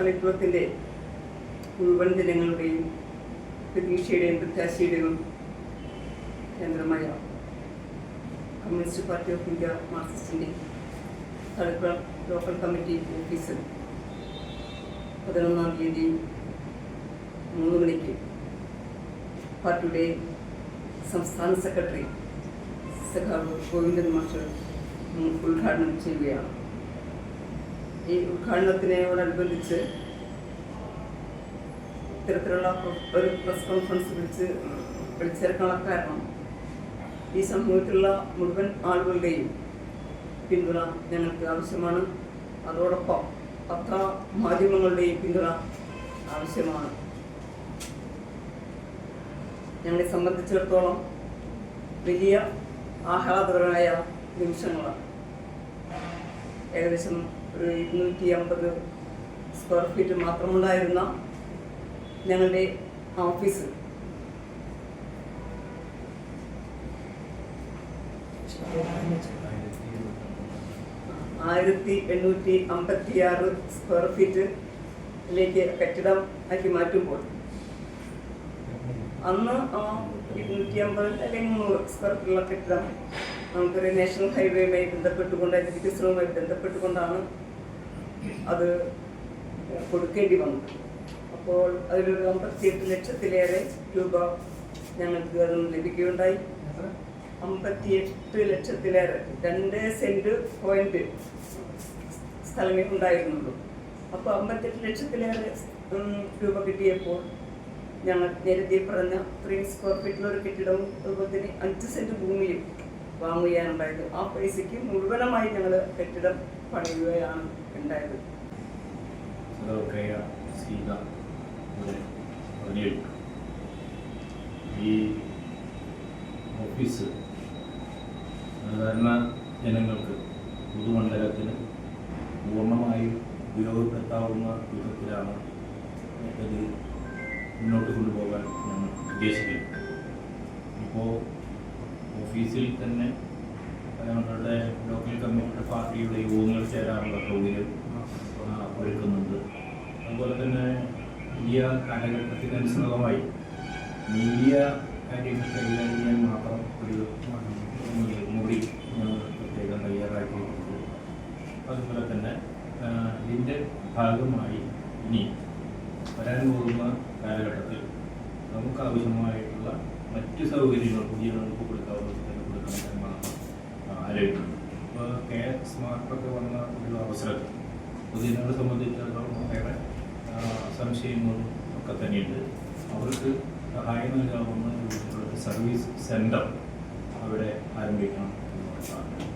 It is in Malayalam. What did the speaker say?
കളിക്കുളത്തിന്റെ മുഴുവൻ ജനങ്ങളുടെയും പ്രതീക്ഷയുടെയും പ്രത്യാശയുടെയും കേന്ദ്രമായ കമ്മ്യൂണിസ്റ്റ് പാർട്ടി ഓഫ് ഇന്ത്യ മാർക്സിസ്റ്റിന്റെ തളിപ്പുഴ ലോക്കൽ കമ്മിറ്റി ഓഫീസിൽ പതിനൊന്നാം തീയതി മൂന്ന് മണിക്ക് പാർട്ടിയുടെ സംസ്ഥാന സെക്രട്ടറി സഖാവ് ഗോവിന്ദൻ മാസ്റ്റർ ഉദ്ഘാടനം ചെയ്യുകയാണ്. ഈ ഉദ്ഘാടനത്തിനോടനുബന്ധിച്ച് ഇത്തരത്തിലുള്ള ഒരു പ്രസ് കോൺഫറൻസ് വിളിച്ച് വിളിച്ചേർക്കാനുള്ള കാരണം ഈ സമൂഹത്തിലുള്ള മുഴുവൻ ആളുകളുടെയും പിന്തുണ ഞങ്ങൾക്ക് ആവശ്യമാണ്. അതോടൊപ്പം പത്ര മാധ്യമങ്ങളുടെയും പിന്തുണ ആവശ്യമാണ്. ഞങ്ങളെ സംബന്ധിച്ചിടത്തോളം വലിയ ആഹ്ലാദകരമായ നിമിഷങ്ങളാണ്. ഏകദേശം ഒരു ഇരുന്നൂറ്റി അമ്പത് സ്ക്വയർ ഫീറ്റ് മാത്രമുണ്ടായിരുന്ന ഞങ്ങളുടെ ഓഫീസ് ആയിരത്തി എണ്ണൂറ്റി അമ്പത്തി ആറ് സ്ക്വയർ ഫീറ്റിലേക്ക് കെട്ടിടം ആക്കി മാറ്റുമ്പോൾ അന്ന് ആ ഇരുന്നൂറ്റി അമ്പത് അല്ലെങ്കിൽ മുന്നൂറ് സ്ക്വയർ ഫീറ്റുള്ള കെട്ടിടം നമുക്കൊരു നാഷണൽ ഹൈവേയുമായി ബന്ധപ്പെട്ടുകൊണ്ട് അതിന്റെ വികസനവുമായി ബന്ധപ്പെട്ടുകൊണ്ടാണ് അത് കൊടുക്കേണ്ടി വന്നത്. അപ്പോൾ അതിലൊരു അമ്പത്തിയെട്ട് ലക്ഷത്തിലേറെ രൂപ ഞങ്ങൾക്ക് അതിൽ ലഭിക്കുകയുണ്ടായി. അമ്പത്തിയെട്ട് ലക്ഷത്തിലേറെ രണ്ട് സെന്റ് പോയിന്റ് സ്ഥലമേ ഉണ്ടായിരുന്നുള്ളൂ. അപ്പോൾ അമ്പത്തെട്ട് ലക്ഷത്തിലേറെ രൂപ കിട്ടിയപ്പോൾ ഞങ്ങൾ നേരത്തെ പറഞ്ഞ ത്രീ സ്ക്വയർ ഫീറ്റിലൊരു കെട്ടിടവും അതുപോലെ തന്നെ അഞ്ച് സെന്റ് ഭൂമിയും വാങ്ങുകയാണുണ്ടായത്. ആ പൈസയ്ക്ക് മുഴുവനമായി ഞങ്ങൾ കെട്ടിടം പണിയുകയാണ് ഉണ്ടായത്. ഈ ഓഫീസ് സാധാരണ ജനങ്ങൾക്ക് പൊതുമണ്ഡലത്തിന് പൂർണമായും ഉപയോഗപ്പെടുത്താവുന്ന വിധത്തിലാണ് ഇത് മുന്നോട്ട് കൊണ്ടുപോകാൻ ഞങ്ങൾ ഉദ്ദേശിക്കുന്നത്. ഇപ്പോൾ ഓഫീസിൽ തന്നെ ഞങ്ങളുടെ ലോക്കൽ കമ്മ്യൂണിറ്റി പാർട്ടിയുടെ യോഗങ്ങൾ ചേരാനുള്ള സൗകര്യം ഒരുക്കുന്നുണ്ട്. അതുപോലെ തന്നെ പുതിയ കാലഘട്ടത്തിനനുസൃതമായി മീഡിയ കാര്യങ്ങൾ കൈകാര്യം ചെയ്യാൻ മാത്രം ഒരു മുറി പ്രത്യേകം തയ്യാറാക്കിയിട്ടുണ്ട്. അതുപോലെ തന്നെ ഇതിന്റെ ഭാഗമായി ഇനി വരാൻ പോകുന്ന കാലഘട്ടത്തിൽ നമുക്ക് ആവശ്യമായിട്ടുള്ള മറ്റ് സൗകര്യങ്ങൾ പുതിയ നമുക്ക് കൊടുക്കാവുന്ന കൊടുക്കണം എന്നാണ് ആലോചിക്കുന്നത് സ്മാർട്ടൊക്കെ വന്ന ഒരു അവസരത്തിൽ പൊതുജനങ്ങളെ സംബന്ധിച്ചിടത്തോളം ഏറെ സംശയങ്ങളും ഒക്കെ തന്നെയുണ്ട്. അവർക്ക് സഹായം നൽകാവുന്ന സർവീസ് സെന്റർ അവിടെ ആരംഭിക്കണം എന്നുള്ളതാണ്